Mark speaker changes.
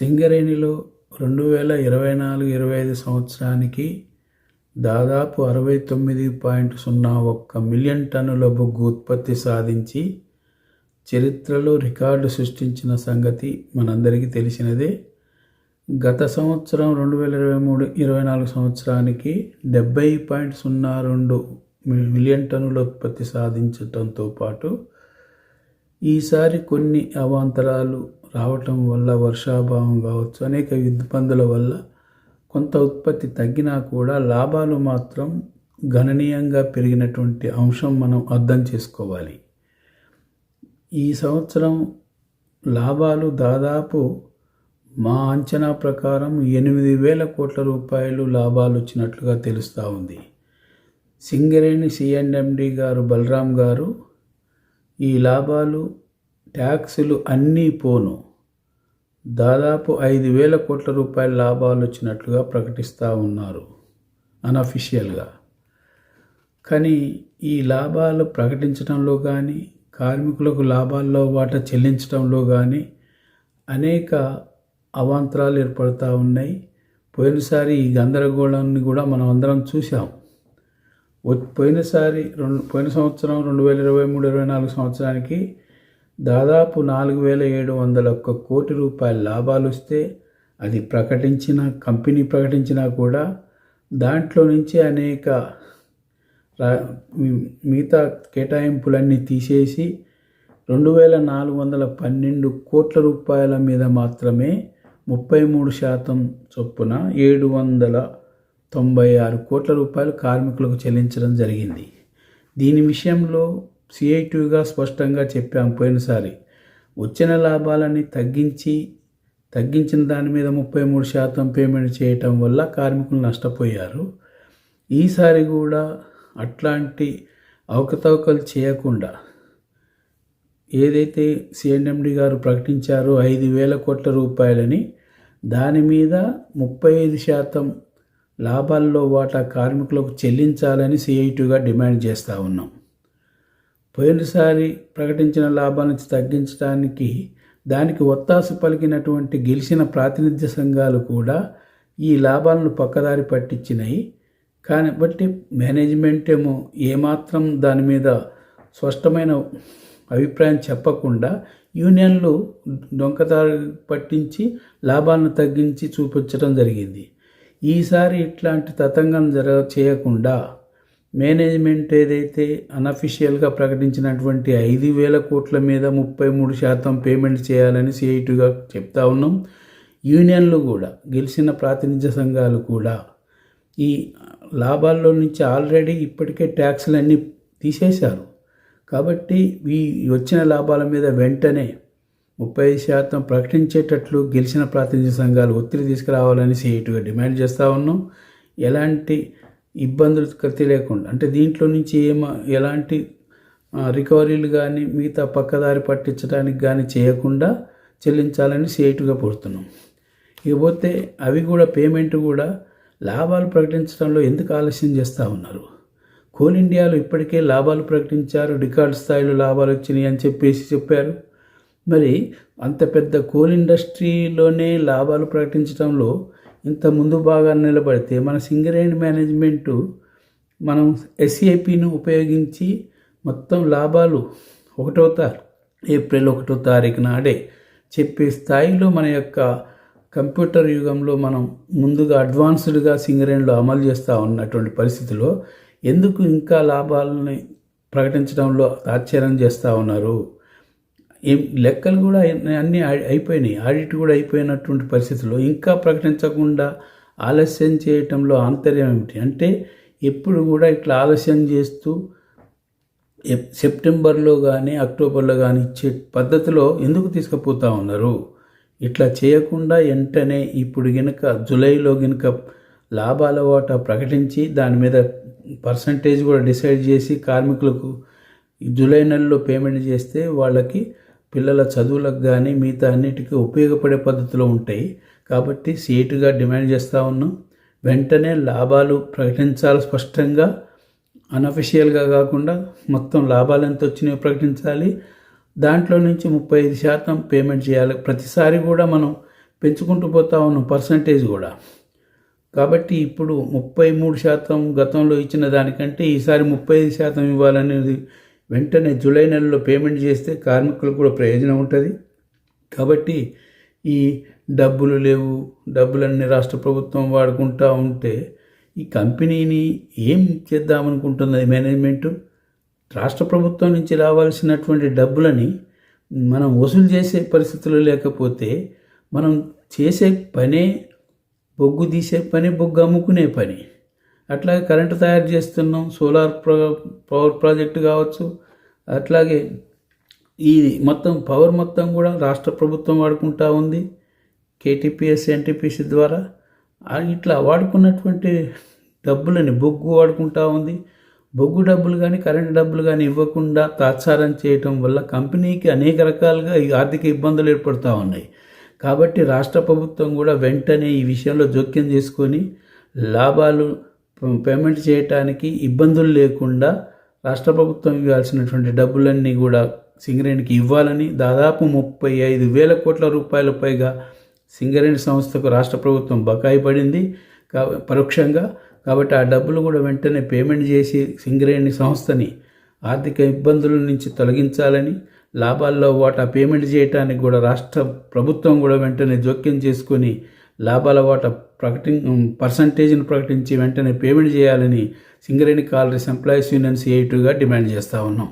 Speaker 1: సింగరేణిలో రెండు వేల ఇరవై నాలుగు ఇరవై ఐదు సంవత్సరానికి దాదాపు అరవై తొమ్మిది పాయింట్ సున్నా ఒక్క మిలియన్ టన్నుల బొగ్గు ఉత్పత్తి సాధించి చరిత్రలో రికార్డు సృష్టించిన సంగతి మనందరికీ తెలిసినదే. గత సంవత్సరం రెండు వేల ఇరవై మూడు ఇరవై నాలుగు సంవత్సరానికి డెబ్బై పాయింట్ సున్నా రెండు మి- మిలియన్ టన్నుల ఉత్పత్తి సాధించటంతో పాటు ఈసారి కొన్ని అవాంతరాలు రావటం వల్ల వర్షాభావం కావచ్చు అనేక ఇబ్బందుల వల్ల కొంత ఉత్పత్తి తగ్గినా కూడా లాభాలు మాత్రం గణనీయంగా పెరిగినటువంటి అంశం మనం అర్థం చేసుకోవాలి. ఈ సంవత్సరం లాభాలు దాదాపు మా అంచనా ప్రకారం ఎనిమిది వేల కోట్ల రూపాయలు లాభాలు వచ్చినట్లుగా తెలుస్తూ ఉంది. సింగరేణి సిఎండ్ఎండి గారు బలరాం గారు ఈ లాభాలు ట్యాక్సులు అన్నీ పోను. దాదాపు ఐదు వేల కోట్ల రూపాయల లాభాలు వచ్చినట్లుగా ప్రకటిస్తూ ఉన్నారు. అనఫిషియల్గా. కానీ ఈ లాభాలు ప్రకటించడంలో కానీ కార్మికులకు లాభాల్లో వాటా చెల్లించడంలో కానీ అనేక అవాంతరాలు ఏర్పడుతూ ఉన్నాయి. పోయినసారి ఈ గందరగోళాన్ని కూడా మనం అందరం చూసాం పోయినసారి రెండు పోయిన సంవత్సరం రెండు వేల ఇరవై మూడు ఇరవై నాలుగు సంవత్సరానికి దాదాపు నాలుగు వేల ఏడు వందల ఒక్క కోటి రూపాయల లాభాలు వస్తే అది ప్రకటించిన కంపెనీ ప్రకటించినా కూడా దాంట్లో నుంచి అనేక రా- మిగతా కేటాయింపులన్నీ తీసేసి రెండు వేల నాలుగు వందల పన్నెండు కోట్ల రూపాయల మీద మాత్రమే ముప్పై మూడు శాతం చొప్పున ఏడు వందల తొంభై ఆరు కోట్ల రూపాయలు కార్మికులకు చెల్లించడం జరిగింది. దీని విషయంలో సిఐటిగా స్పష్టంగా చెప్పాం పోయినసారి. వచ్చిన లాభాలని తగ్గించి తగ్గించిన దాని మీద ముప్పై మూడు శాతం పేమెంట్ చేయటం వల్ల కార్మికులు నష్టపోయారు. ఈసారి కూడా అట్లాంటి అవకతవకలు చేయకుండా ఏదైతే సిఎన్ఎండి గారు ప్రకటించారో ఐదు వేల కోట్ల రూపాయలని దాని మీద ముప్పై ఐదు శాతం లాభాల్లో వాటా కార్మికులకు చెల్లించాలని సిఐటిగా డిమాండ్ చేస్తూ ఉన్నాం. పోయినసారి ప్రకటించిన లాభాలను తగ్గించడానికి దానికి ఒత్తాసు పలికినటువంటి గెలిచిన ప్రాతినిధ్య సంఘాలు కూడా ఈ లాభాలను పక్కదారి పట్టించినాయి కానీ బట్టి మేనేజ్మెంట్ ఏమో ఏమాత్రం దాని మీద స్పష్టమైన అభిప్రాయం చెప్పకుండా యూనియన్లు డొంకదారి పట్టించి లాభాలను తగ్గించి చూపించడం జరిగింది. ఈసారి ఇట్లాంటి తతంగం జరగ చేయకుండా మేనేజ్మెంట్ ఏదైతే అనఫిషియల్గా ప్రకటించినటువంటి ఐదు వేల కోట్ల మీద ముప్పై మూడు శాతం పేమెంట్ చేయాలని సిఐటిగా చెప్తా ఉన్నాం. యూనియన్లు కూడా గెలిచిన ప్రాతినిధ్య సంఘాలు కూడా ఈ లాభాల్లో నుంచి ఆల్రెడీ ఇప్పటికే ట్యాక్స్లన్నీ తీసేశారు. కాబట్టి ఈ వచ్చిన లాభాల మీద వెంటనే ముప్పై శాతం ప్రకటించేటట్లు గెలిచిన ప్రాతినిధ్య సంఘాలు ఒత్తిడి తీసుకురావాలని సిఐటిగా డిమాండ్ చేస్తూ ఉన్నాం. ఎలాంటి ఇబ్బందులు కత్తి లేకుండా అంటే దీంట్లో నుంచి ఏమ ఎలాంటి రికవరీలు కానీ మిగతా పక్కదారి పట్టించడానికి కానీ చేయకుండా చెల్లించాలని సేటుగా పడుతున్నాం ఇకపోతే అవి కూడా పేమెంట్ కూడా లాభాలు ప్రకటించడంలో ఎందుకు ఆలస్యం చేస్తూ ఉన్నారు? కోల్ ఇండియాలో ఇప్పటికే లాభాలు ప్రకటించారు రికార్డ్ స్థాయిలో లాభాలు వచ్చినాయి అని చెప్పేసి చెప్పారు. మరి అంత పెద్ద కోల్ ఇండస్ట్రీలోనే లాభాలు ప్రకటించడంలో ఇంత ముందు బాగా నిలబడితే మన సింగరేణి మేనేజ్మెంటు మనం ఎస్ఏపిని ఉపయోగించి మొత్తం లాభాలు ఒకటో తారీఖు ఏప్రిల్ ఒకటో తారీఖు నాడే చెప్పే స్థాయిలో మన యొక్క కంప్యూటర్ యుగంలో మనం ముందుగా అడ్వాన్స్డ్గా సింగరేణిలో అమలు చేస్తూ ఉన్నటువంటి పరిస్థితిలో ఎందుకు ఇంకా లాభాలని ప్రకటించడంలో ఆశ్చర్యం చేస్తూ ఉన్నారు? ఏం లెక్కలు కూడా అన్నీ అయి- అయిపోయినాయి. ఆడిట్ కూడా అయిపోయినటువంటి పరిస్థితుల్లో ఇంకా ప్రకటించకుండా ఆలస్యం చేయటంలో ఆంతర్యం ఏమిటి? అంటే ఎప్పుడు కూడా ఇట్లా ఆలస్యం చేస్తూ సెప్టెంబర్లో కానీ అక్టోబర్లో కానీ ఇచ్చే పద్ధతిలో ఎందుకు తీసుకుపోతా ఉన్నారు? ఇట్లా చేయకుండా వెంటనే ఇప్పుడు గినక జూలైలో గినక లాభాల వాటా ప్రకటించి దాని మీద పర్సంటేజ్ కూడా డిసైడ్ చేసి కార్మికులకు జూలై నెలలో పేమెంట్ చేస్తే వాళ్ళకి పిల్లల చదువులకు కానీ మిగతా అన్నిటికీ ఉపయోగపడే పద్ధతిలో ఉంటాయి. కాబట్టి సీటుగా డిమాండ్ చేస్తూ ఉన్నాం. వెంటనే లాభాలు ప్రకటించాలి స్పష్టంగా. అనఫిషియల్గా కాకుండా మొత్తం లాభాలు ఎంత వచ్చినాయో ప్రకటించాలి. దాంట్లో నుంచి ముప్పై ఐదు శాతం పేమెంట్ చేయాలి. ప్రతిసారి కూడా మనం పెంచుకుంటూ పోతా ఉన్నాం పర్సంటేజ్ కూడా. కాబట్టి ఇప్పుడు ముప్పై మూడు శాతం గతంలో ఇచ్చిన దానికంటే ఈసారి ముప్పై ఐదు శాతం ఇవ్వాలనేది వెంటనే జూలై నెలలో పేమెంట్ చేస్తే కార్మికులకు కూడా ప్రయోజనం ఉంటుంది. కాబట్టి ఈ డబ్బులు లేవు డబ్బులన్నీ రాష్ట్ర ప్రభుత్వం వాడుకుంటూ ఉంటే ఈ కంపెనీని ఏం చేద్దామనుకుంటున్నది మేనేజ్మెంటు? రాష్ట్ర ప్రభుత్వం నుంచి రావాల్సినటువంటి డబ్బులని మనం వసూలు చేసే పరిస్థితులు లేకపోతే మనం చేసే పనే బొగ్గు తీసే పని బొగ్గు అమ్ముకునే పని. అట్లాగే కరెంటు తయారు చేస్తున్నాం సోలార్ పవర్ ప్రాజెక్టు కావచ్చు. అట్లాగే ఈ మొత్తం పవర్ మొత్తం కూడా రాష్ట్ర ప్రభుత్వం వాడుకుంటా ఉంది కేటీపీఎస్ ఎన్టీపీసీ ద్వారా. ఇట్లా వాడుకున్నటువంటి డబ్బులని బొగ్గు వాడుకుంటా ఉంది. బొగ్గు డబ్బులు కానీ కరెంటు డబ్బులు కానీ ఇవ్వకుండా తాత్సారం చేయటం వల్ల కంపెనీకి అనేక రకాలుగా ఈ ఆర్థిక ఇబ్బందులు ఏర్పడుతూ ఉన్నాయి. కాబట్టి రాష్ట్ర ప్రభుత్వం కూడా వెంటనే ఈ విషయంలో జోక్యం చేసుకొని లాభాలు పేమెంట్ చేయటానికి ఇబ్బందులు లేకుండా రాష్ట్ర ప్రభుత్వం ఇవ్వాల్సినటువంటి డబ్బులన్నీ కూడా సింగరేణికి ఇవ్వాలని దాదాపు ముప్పై ఐదు వేల కోట్ల రూపాయల పైగా సింగరేణి సంస్థకు రాష్ట్ర ప్రభుత్వం బకాయి పడింది. కా పరోక్షంగా కాబట్టి ఆ డబ్బులు కూడా వెంటనే పేమెంట్ చేసి సింగరేణి సంస్థని ఆర్థిక ఇబ్బందుల నుంచి తొలగించాలని లాభాల్లో వాటా పేమెంట్ చేయడానికి కూడా రాష్ట్ర ప్రభుత్వం కూడా వెంటనే జోక్యం చేసుకొని లాభాల వాటా ప్రకటి పర్సంటేజ్ను ప్రకటించి వెంటనే పేమెంట్ చేయాలని సింగరేణి కాలరీస్ ఎంప్లాయీస్ యూనియన్ సిఐటుగా డిమాండ్ చేస్తూ ఉన్నాం.